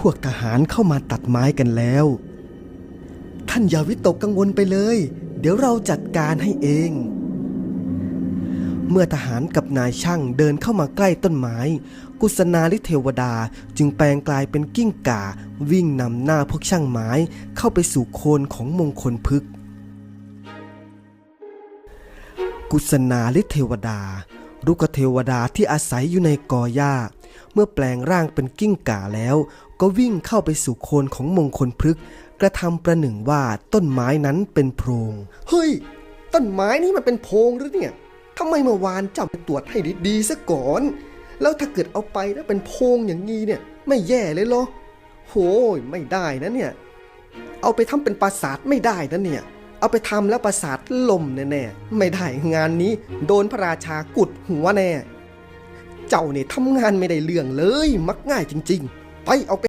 พวกทหารเข้ามาตัดไม้กันแล้ว ท่านอย่าวิตกกังวลไปเลย เดี๋ยวเราจัดการให้เอง เมื่อทหารกับนายช่างเดินเข้ามาใกล้ต้นไม้ กุศนาลิเทวดาจึงแปลงกลายเป็นกิ้งก่า วิ่งนำหน้าพวกช่างไม้เข้าไปสู่โคนของมงคลพึกษ์กุศนาลิเทวดา รุกเทวดาที่อาศัยอยู่ในกอหญ้า เมื่อแปลงร่างเป็นกิ้งก่าแล้ว ก็วิ่งเข้าไปสู่โคนของมงคลพฤกษ์กระทำประหนึ่งว่าต้นไม้นั้นเป็นโพรง เฮ้ย ต้นไม้นี่มันเป็นโพรงหรือเนี่ยทำไมเมื่อวานจับไปตรวจให้ดีๆซะก่อน แล้วถ้าเกิดเอาไปแล้วเป็นโพรงอย่างนี้เนี่ย ไม่แย่เลยเหรอโหยไม่ได้นะเนี่ย เอาไปทำเป็นปราสาทไม่ได้นะเนี่ย เอาไปทำแล้วปราสาทล่มแน่ๆ ไม่ได้งานนี้โดนพระราชากุดหัวแน่ เจ้าเนี่ยทำงานไม่ได้เรื่องเลย มักง่ายจริง ๆ ไปเอาไป